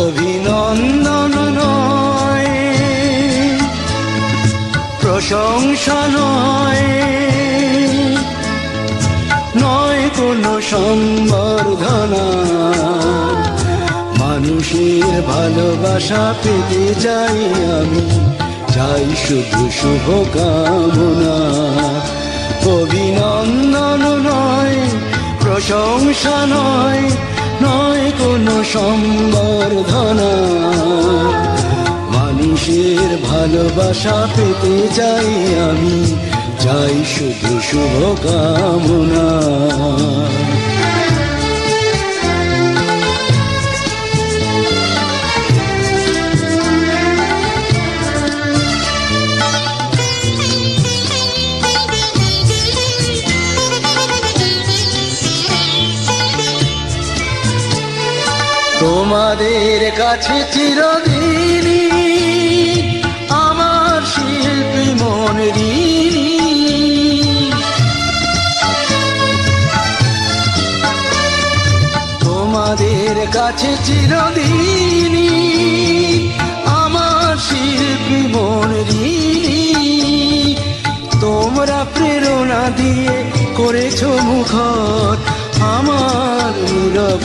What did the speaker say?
অভিনন্দন নয়, প্রশংসা নয় নয় কোনো সম্বর্ধনা মানুষের ভালোবাসা পেতে চাই আমি, চাই শুধু শুভ কামনা অভিনন্দন প্রশংসা নয় নয় কোনো সম্বর্ধনা। মানুষের ভালোবাসা পেতে চাই আমি চাই শুধু শুভ তোমাদের কাছে চিরদিনই আমার শিল্পী মন তোমাদের কাছে চিরদিনই আমার শিল্পী মন তোমরা প্রেরণা দিয়ে করেছ মুখর আমার নীরব